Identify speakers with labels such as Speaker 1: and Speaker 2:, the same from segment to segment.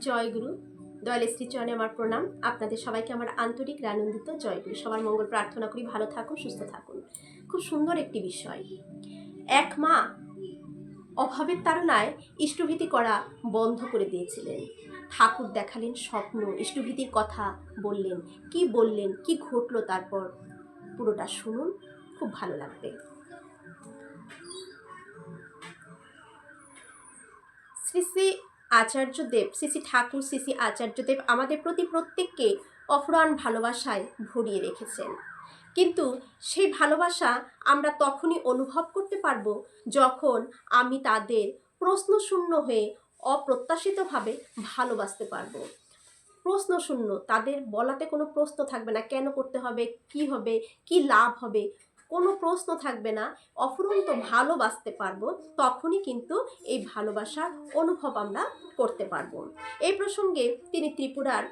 Speaker 1: জয়গুরু দয়াল শ্রীচরণে আমার প্রণাম। আপনাদের সবাইকে আমার আন্তরিক আনন্দিত জয়গুরু সবার মঙ্গল প্রার্থনা করি। ভালো থাকুন, সুস্থ থাকুন। খুব সুন্দর একটি বিষয়। এক মা অভাবের তাড়নায় ইষ্টভীতি করা বন্ধ করে দিয়েছিলেন। ঠাকুর দেখালেন স্বপ্ন, ইষ্টভীতির কথা বললেন। কি বললেন, কি ঘটলো তারপর? পুরোটা শুনুন, খুব ভালো লাগবে। শ্রী শ্রী আচার্যদেব শ্রী ঠাকুর, শ্রী আচার্যদেব আমাদের প্রতি প্রত্যেককে অফুরান ভালোবাসায় ভরিয়ে রেখেছেন। কিন্তু সেই ভালোবাসা আমরা তখনই অনুভব করতে পারব যখন আমি তাদের প্রশ্নশূন্য হয়ে অপ্রত্যাশিতভাবে ভালোবাসতে পারব। প্রশ্নশূন্য, তাদের বলাতে কোনো প্রশ্ন থাকবে না, কেন করতে হবে, কি হবে, কি লাভ হবে কোনো প্রশ্ন থাকবে না। অফুরন্ত ভালোবাসতে পারব, তখনই কিন্তু এই ভালোবাসার অনুভব আমরা করতে পারব। এই প্রসঙ্গে তিনি ত্রিপুরার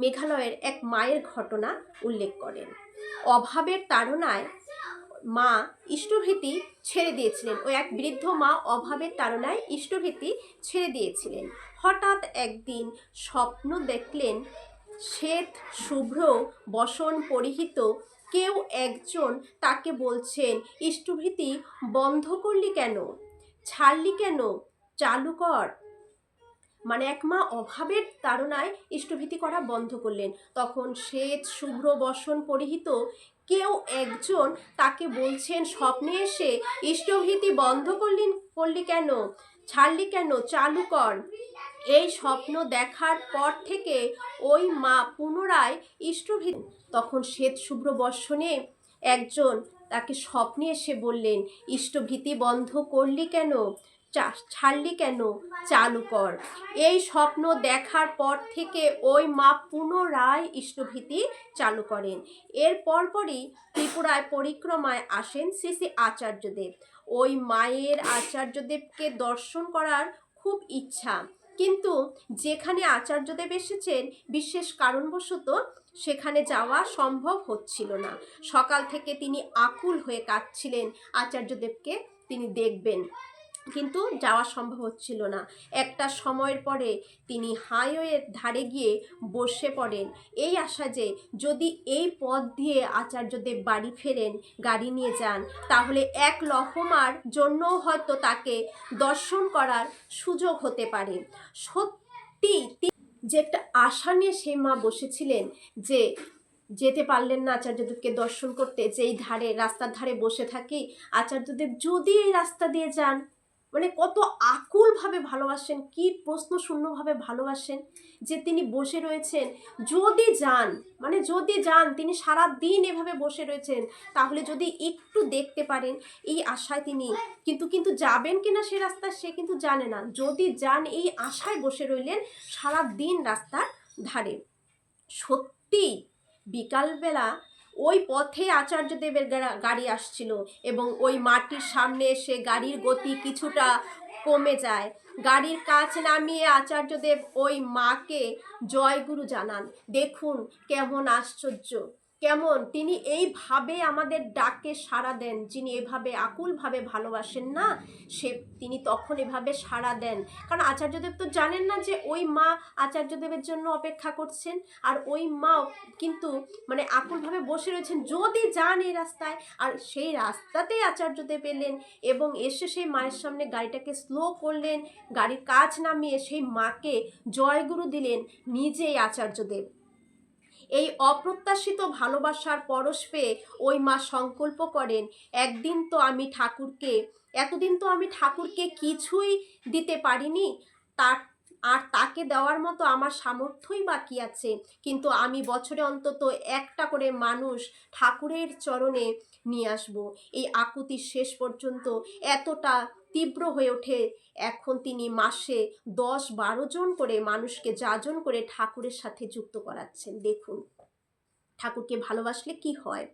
Speaker 1: মেঘালয়ের এক মায়ের ঘটনা উল্লেখ করেন। অভাবের তাড়নায় মা ইষ্টভীতি ছেড়ে দিয়েছিলেন ওই এক বৃদ্ধ মা অভাবের তাড়নায় ইষ্টভীতি ছেড়ে দিয়েছিলেন। হঠাৎ একদিন স্বপ্ন দেখলেন শ্বেত, শুভ্র, বসন, পরিহিত কেউ একজন তাকে বলছেন, ইষ্টভীতি, বন্ধ করলি কেন? ছাড়লি কেন? চালু কর। মানে এক মা অভাবের তাড়নায় ইষ্টভীতি করা বন্ধ করলেন। তখন শ্বেত, শুভ্র বসন পরিহিত কেউ একজন তাকে বলছেন, স্বপ্নে এসে ইষ্টভীতি বন্ধ করলি করলি কেন? ছাড়লি কেন? চালু কর। এই স্বপ্ন দেখার পর থেকে ওই মা পুনরায় ইষ্টভীতি। তখন শ্বেত শুভ্র বর্ষণে একজন তাকে স্বপ্নে এসে বললেন, ইষ্টভীতি বন্ধ করলি কেন? ছাড়লি কেন? চালু কর। এই স্বপ্ন দেখার পর থেকে ওই মা পুনরায় ইষ্টভীতি চালু করেন। এর পরপরই ত্রিপুরায় পরিক্রমায় আসেন শ্রী শ্রী আচার্যদেব। ওই মায়ের আচার্যদেবকে দর্শন করার খুব ইচ্ছা। কিন্তু যেখানে আচার্যদেব এসেছেন, বিশেষ কারণবশত সেখানে যাওয়া সম্ভব হচ্ছিল না। সকাল থেকে তিনি আকুল হয়ে কাঁদছিলেন। আচার্যদেবকে তিনি দেখবেন। কিন্তু যাওয়া সম্ভব হচ্ছিল না। একটা সময়ের পরে তিনি হাইওয়ের ধারে গিয়ে বসে পড়েন। এই আশা যে যদি এই পথ দিয়ে আচার্যদেব বাড়ি ফেরেন, গাড়ি নিয়ে যান, তাহলে এক লহমার জন্যও হয়তো তাকে দর্শন করার সুযোগ হতে পারে। সত্যি যে একটা আশা নিয়ে সেই মা বসেছিলেন যে যেতে পারলেন না আচার্যদেবকে দর্শন করতে, যেই ধারে, রাস্তার ধারে বসে থাকি, আচার্যদেব যদি এই রাস্তা দিয়ে যান মানে কত আকুলভাবে ভালোবাসেন, কি প্রশ্ন শূন্যভাবে ভালোবাসেন যে তিনি বসে রয়েছেন। যদি যান মানে যদি যান, তিনি সারা দিন এভাবে বসে রয়েছেন, তাহলে যদি একটু দেখতে পারেন, এই আশায় তিনি কিন্তু কিন্তু যাবেন কিনা সে রাস্তা সে কিন্তু জানে না। যদি যান, এই আশায় বসে রইলেন সারা দিন রাস্তার ধারে। সত্যি বিকালবেলা ওই পথে আচার্যদেবের গাড়ি আসছিল এবং ওই মাটির সামনে এসে গাড়ির গতি কিছুটা কমে যায়। গাড়ির কাছ নামিয়ে আচার্যদেব ওই মাকে জয়গুরু জানান। দেখুন কেমন আশ্চর্য। কেমন? তিনি এইভাবে আমাদের ডাকে সাড়া দেন। যিনি এভাবে আকুলভাবে ভালোবাসেন না, সে, তিনি তখন এভাবে সাড়া দেন। কারণ আচার্যদেব তো জানেন না যে ওই মা আচার্যদেবের জন্য অপেক্ষা করছেন। আর ওই মা কিন্তু মানে আকুলভাবে বসে রয়েছেন যদি যান এই রাস্তায়। আর সেই রাস্তাতেই আচার্যদেব এলেন এবং এসে সেই মায়ের সামনে গাড়িটাকে স্লো করলেন। গাড়ির কাজ নামিয়ে সেই মাকে জয়গুরু দিলেন নিজেই আচার্যদেব এই অপ্রত্যাশিত ভালোবাসার পরশ পেয়ে ওই মা সংকল্প করেন, একদিন তো আমি ঠাকুরকে, এতদিন তো আমি ঠাকুরকে কিছুই দিতে পারিনি, তার আর তাকে দেওয়ার মতো আমার সামর্থ্যই বাকি আছে। কিন্তু আমি বছরে অন্তত একটা করে মানুষ ঠাকুরের চরণে নিয়ে আসব। এই আকুতি শেষ পর্যন্ত এতটা তীব্র হয়ে ওঠে। এখন তিনি মাসে দশ বারো জন করে মানুষকে যাজন করে ঠাকুরের সাথে যুক্ত করাচ্ছেন। দেখুন, ঠাকুরকে ভালোবাসলে কি হয়?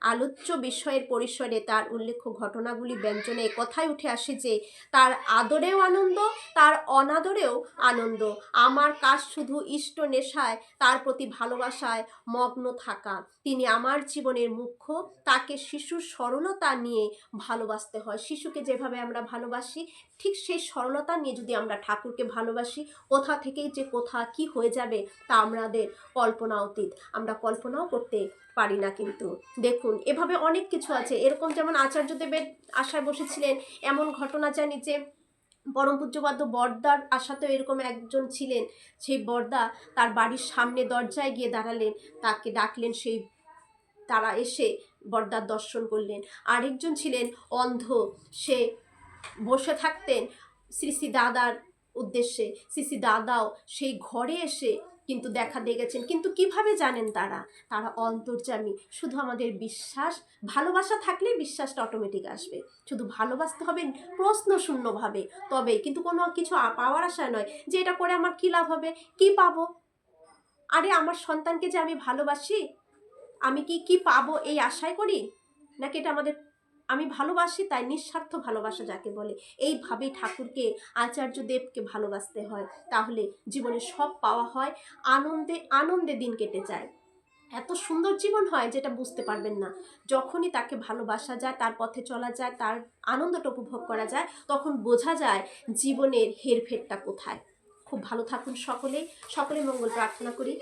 Speaker 1: আলোচ্য বিষয়ের পরিসরে তার উল্লেখ্য ঘটনাগুলি ব্যঞ্জনে কথাই উঠে আসে যে, তার আদরেও আনন্দ, তার অনাদরেও আনন্দ। আমার কাজ শুধু ইষ্ট নেশায়, তার প্রতি ভালোবাসায় মগ্ন থাকা। তিনি আমার জীবনের মুখ্য। তাকে শিশুর সরলতা নিয়ে ভালোবাসতে হয়। শিশুকে যেভাবে আমরা ভালোবাসি, ঠিক সেই সরলতা নিয়ে যদি আমরা ঠাকুরকে ভালোবাসি, কোথা থেকেই যে কোথা কি হয়ে যাবে তা আমাদের কল্পনা অতীত। আমরা কল্পনাও করতে পারি না কিন্তু। দেখুন, এভাবে অনেক কিছু আছে। এরকম যেমন আচার্যদেবের আশায় বসেছিলেন, এমন ঘটনা জানি যে পরম পূজ্যবাদ্য বর্দার আশাতেও এরকম একজন ছিলেন। সেই বর্দা তার বাড়ির সামনে দরজায় গিয়ে দাঁড়ালেন, তাকে ডাকলেন, সেই তারা এসে বর্দার দর্শন করলেন। আরেকজন ছিলেন অন্ধ, সে বসে থাকতেন শ্রী শ্রী দাদার উদ্দেশ্যে। শ্রী শ্রী দাদাও সেই ঘরে এসে কিন্তু দেখা দিয়ে গেছেন কিন্তু কীভাবে জানেন তারা? তারা অন্তর্যামী। শুধু আমাদের বিশ্বাস, ভালোবাসা থাকলেই বিশ্বাসটা অটোমেটিক আসবে। শুধু ভালোবাসতে হবে প্রশ্ন শূন্যভাবে। তবে কিন্তু কোনো কিছু পাওয়ার আশায় নয় যে এটা করে আমার কী লাভ হবে? কি পাবো? আরে আমার সন্তানকে যে আমি ভালোবাসি, আমি কি কি পাবো এই আশায় করি? নাকি এটা আমাদের আমি ভালোবাসি, তাই নিঃস্বার্থ ভালোবাসা যাকে বলে। এইভাবেই ঠাকুরকে, আচার্য দেবকে ভালোবাসতে হয়। তাহলে জীবনে সব পাওয়া হয়। আনন্দে আনন্দে দিন কেটে যায়। এত সুন্দর জীবন হয় যেটা বুঝতে পারবেন না। যখনই তাকে ভালোবাসা যায়, তার পথে চলা যায়, তার আনন্দটা উপভোগ করা যায়, তখন বোঝা যায় জীবনের হেরফেরটা কোথায়। খুব ভালো থাকুন সকলেই সকলে মঙ্গল প্রার্থনা করি।